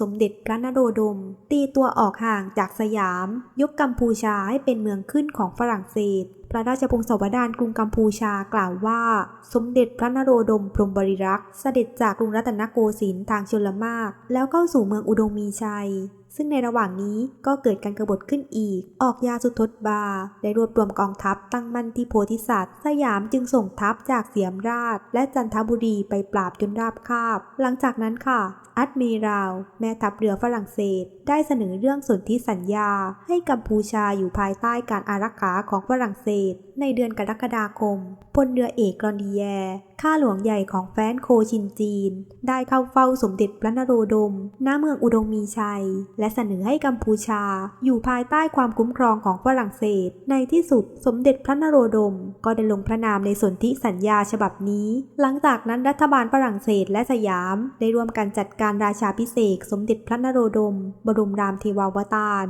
สมเด็จพระนโรดม ตีตัวออกห่างจากสยาม ยกกัมพูชาให้เป็นเมืองขึ้นของฝรั่งเศส พระราชพงศาวดารกรุงกัมพูชากล่าวว่า สมเด็จพระนโรดมพรหมบริรักษ์เสด็จจากกรุงรัตนโกสินทร์ทางชลมารแล้วเข้าสู่เมืองอุดมมีชัย ซึ่งในระหว่างนี้ก็เกิดการกรบฏขึ้นอีก ออกยาสุทธบา ได้รวบรวมกองทัพตั้งมั่นที่โพธิสัตว์ สยามจึงส่งทัพจากเสียมราช และจันทบุรีไปปราบจนราบคาบ หลังจากนั้นค่ะ อัดมิราว แม่ทัพเรือฝรั่งเศส ได้เสนอเรื่องสนธิสัญญา ให้กัมพูชาอยู่ภายใต้การอารักขาของฝรั่งเศส ในเดือนกรกฎาคมพลเรือเอกกรอนดีแย ข้าหลวงใหญ่ของแฟนโคชินจีน ได้เข้าเฝ้าสมเด็จพระนโรดม ณ เมืองอุดมมีชัย และเสนอให้กัมพูชา อยู่ภายใต้ความคุ้มครองของฝรั่งเศส ในที่สุดสมเด็จพระนโรดม ก็ได้ลงพระนามในสนธิสัญญาฉบับนี้ หลังจากนั้นรัฐบาลฝรั่งเศสและสยาม ได้ร่วมกันจัดการราชาพิเศษสมเด็จพระนโรดม บรมรามเทวาวตาร